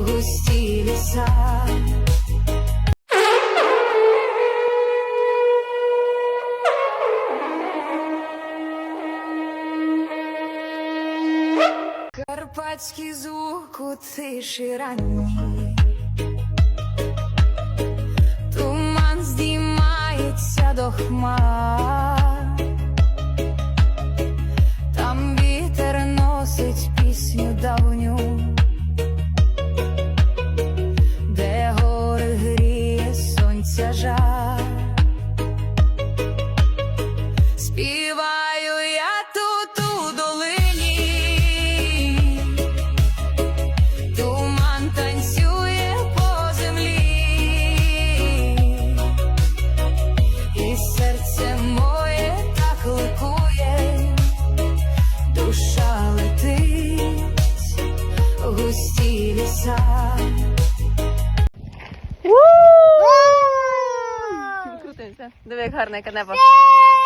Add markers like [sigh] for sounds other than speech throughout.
густі ліса. Карпатський звук у тиші ранній Туман здіймається до хмар Крутився. Диви,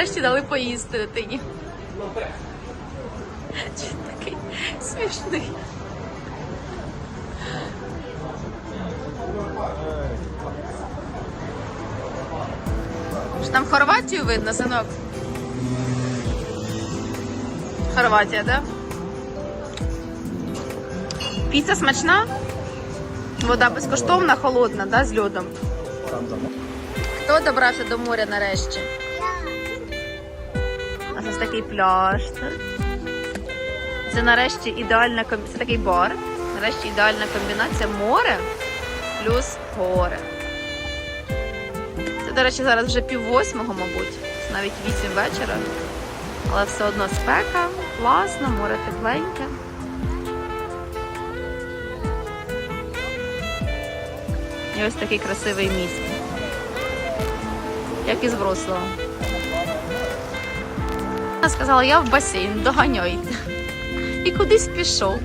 нарешті дали поїсти дитині. Чи такий смішний? Що там Хорватію видно, синок? Хорватія, да? Піца смачна? Вода безкоштовна, холодна, да, з льодом. Хто добрався до моря нарешті? Це такий пляж. Це, нарешті ідеальна комбі... Це такий бар. Нарешті ідеальна комбінація море плюс гори. Це, до речі, зараз вже пів восьмого, мабуть, навіть вісім вечора. Але все одно спека, класно, море тепленьке. І ось такий красивий міст. Як із Вроцлава. Вона сказала, я в басейн, доганяйте. І кудись пішов.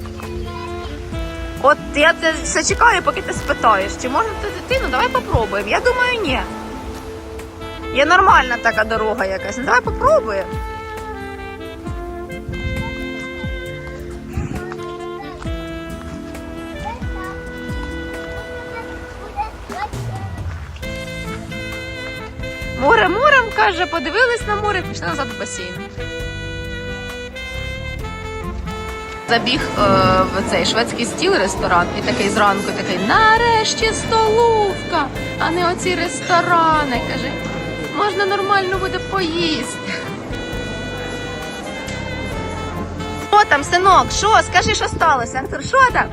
От я це все чекаю, поки ти спитаєш, чи можна ти дитину, давай попробуємо. Я думаю, ні. Є нормальна така дорога якась. Ну, давай попробуємо. Море морем, каже, подивились на море, пішли назад в басейн. Забіг е, в цей шведський стіл ресторан і такий зранку такий нарешті столовка, а не оці ресторани. Каже, можна нормально буде поїсти. От там, синок? Що? Скажи, що сталося? Артур, що там?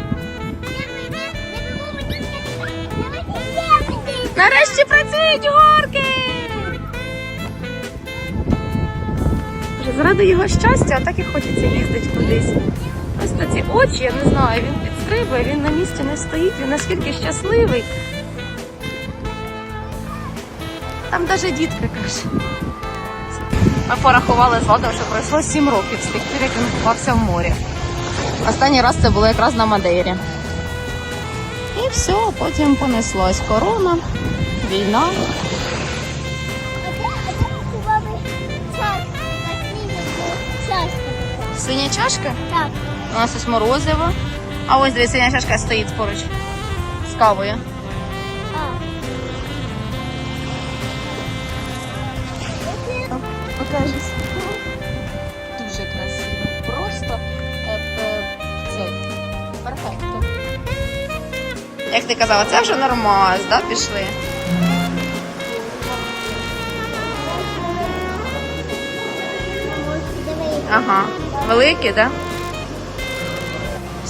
Нарешті працюють горки! Заради його щастя, так і хочеться їздити кудись. Просто ці очі, я не знаю, він підстрибує, він на місці не стоїть, він наскільки щасливий. Там навіть дітка каже. Ми порахували з Владом, що пройшло 7 років з тих пір, як він купався в морі. Останній раз це було якраз на Мадейрі. І все, потім понеслось корона, війна. Синя чашка? Так. У нас ось морозиво. А ось дивись, синя чашка стоїть поруч з кавою. Покажись. Дуже красиво. Просто е, е, це перфекто. Як ти казала, це вже нормально, да, пішли? Ага. Великі, да?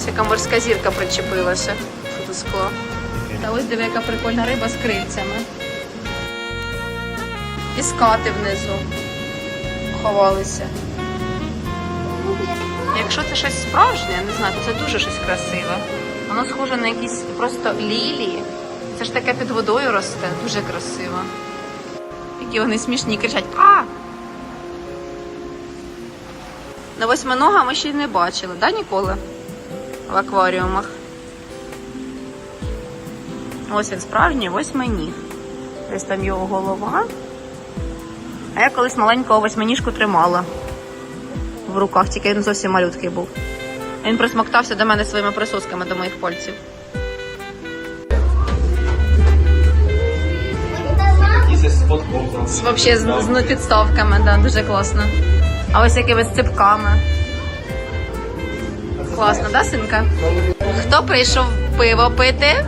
Всяка морська зірка причепилася. Тут скло. Та ось диви, яка прикольна риба з крильцями. І скати внизу ховалися. Якщо це щось справжнє, я не знаю, то це дуже щось красиве. Воно схоже на якісь просто лілії. Це ж таке під водою росте, дуже красиво. Які вони смішні кричать А! На восьминога ми ще й не бачили, да, ніколи? В акваріумах. Ось він справжній восьминіг. Десь там його голова. А я колись маленького восьминіжку тримала в руках, тільки він зовсім малюткий був. Він присмоктався до мене своїми присосками до моїх пальців. Взагалі з, з підставками, да, дуже класно. А ось якими з ципками. Класно, да, синка? Хто прийшов пиво пити?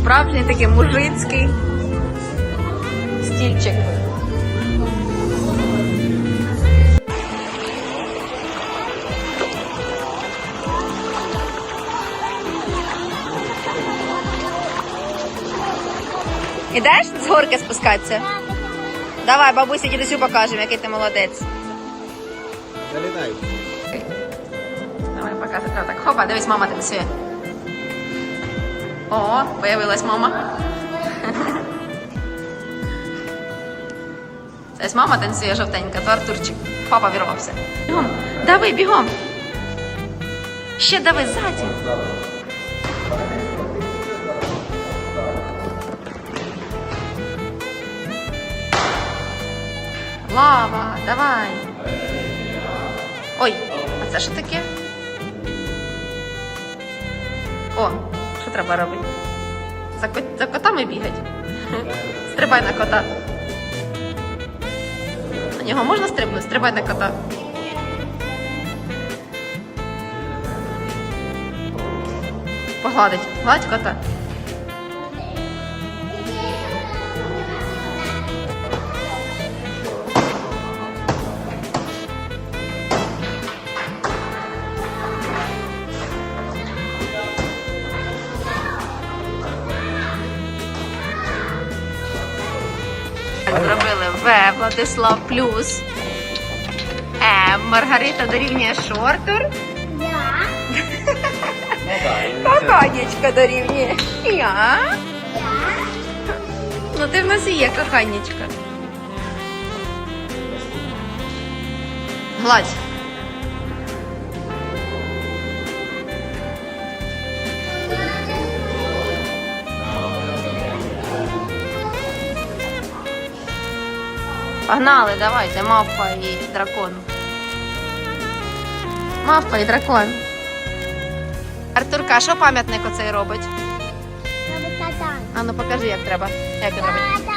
Справжній такий мужицький стільчик. Ідеш з горки спускатися? Давай, бабусі, дідусю покажемо, який ти молодець. Залітай. Давай показуй. Так, хопа, дивись, мама танцює. О, появилась мама. Ось мама танцює жовтенька, то Артурчик. Папа вірвався. Бігом, дави, бігом. Ще дави ззаді. Лава, давай. Ой, а це що таке? О, що треба робити? За, кот- за котами бігати. [laughs] Стрибай на кота. На нього можна стрибнути? Стрибай на кота. Погладить. Гладь кота. В, Владислав плюс. Е, Маргарита дорівнює шортер. Я. Коханечка дорівнює. Я. Ну ти в нас і є коханечка. Гладь. Погнали, давайте, мавпа і дракон. Мавпа і дракон. Артурка, що пам'ятник оцей робить? А ну покажи, як треба. Як він робить.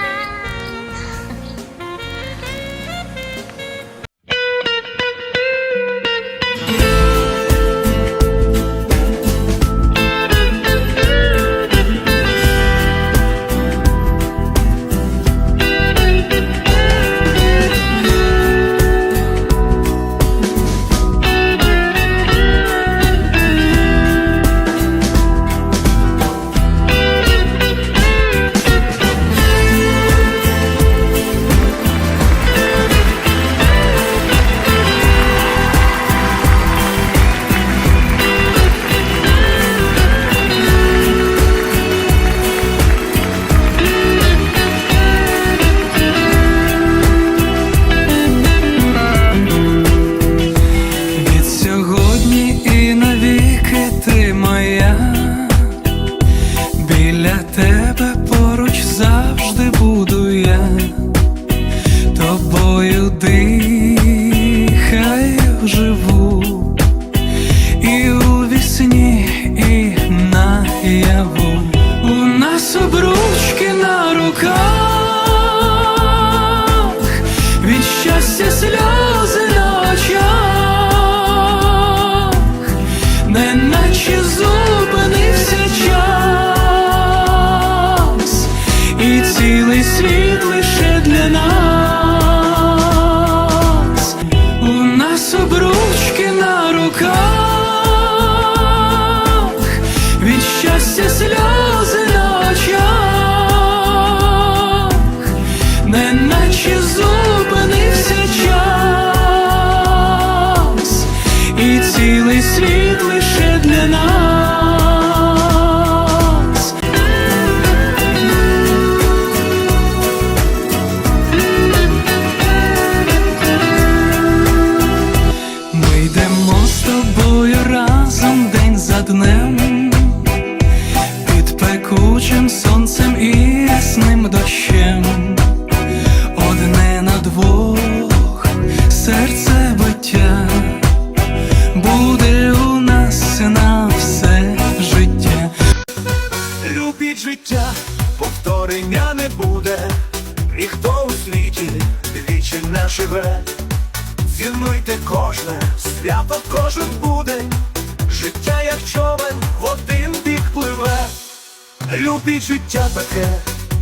Любіть життя таке,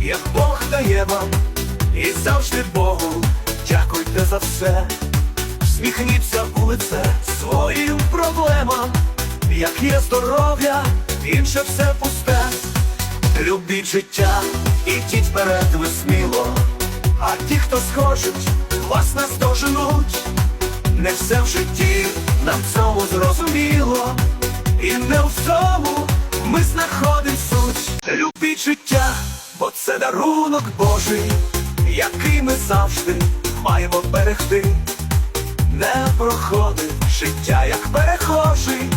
як Бог дає вам, і завжди Богу дякуйте за все. Всміхніться у лице своїм проблемам, як є здоров'я, інше все пусте. Любіть життя, ідіть вперед ви сміло, а ті, хто схочуть, вас наздоженуть. Не все в житті нам цьому зрозуміло, і не в цьому ми знаходим суть. Любіть життя, бо це дарунок Божий, який ми завжди маємо берегти. Не проходить життя, як перехожий.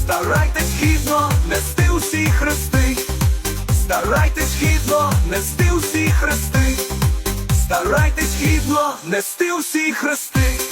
Старайтесь гідно нести усі хрести. Старайтесь гідно нести усі хрести. Старайтесь гідно нести усі хрести.